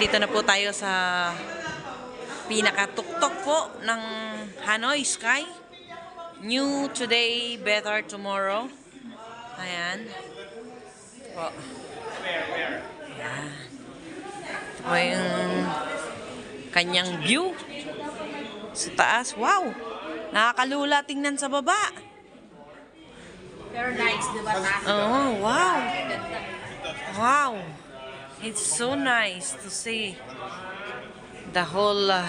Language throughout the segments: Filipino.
nandito na po tayo sa pinakatuktok po ng Hanoi Sky. New today, better tomorrow. Ayan. Po. Ayan. Ito po yung kanyang view. Sa taas. Wow! Nakakalula tingnan sa baba. Pero nice, di ba? Oh, wow! Wow! It's so nice to see the whole uh,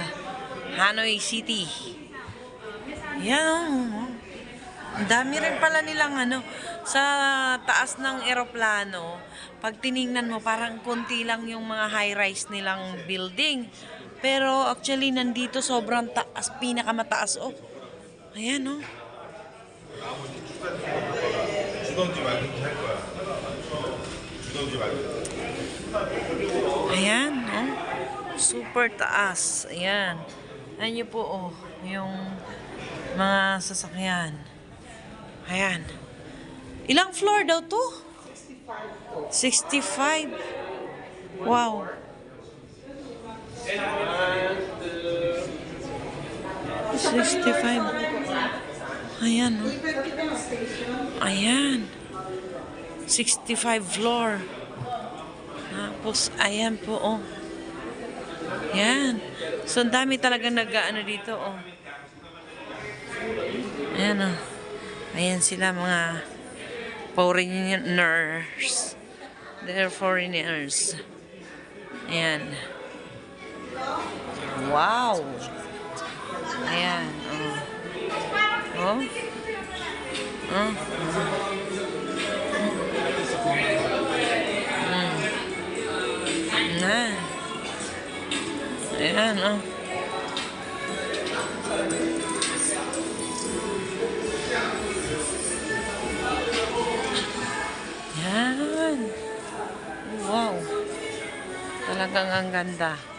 Hanoi City. Yan. oh. Ang dami rin pala nilang ano, sa taas ng eroplano, pag tiningnan mo, parang konti lang yung mga high-rise nilang building. Pero actually, nandito sobrang taas, pinakamataas. Oh, ayan oh. 주던지 말든지 할 거야. 주던지 말든지. Ayan, oh. Super taas. Ayan. Ayan niyo po, oh. Yung mga sasakyan. Ayan. Ilang floor daw to? 65. Wow. Sixty-five. Ayan, oh. Ayan. 65 floor. Tapos, ayan po, oh. Yan. So, ang dami talaga nag-ano dito, oh. Ayan, oh. Ayan sila, mga foreigners. They're foreigners. Ayan. Wow. Ayan, oh. Oh. Oh. Na. Ayan, oh. Yan. Wow. Talagang ang ganda.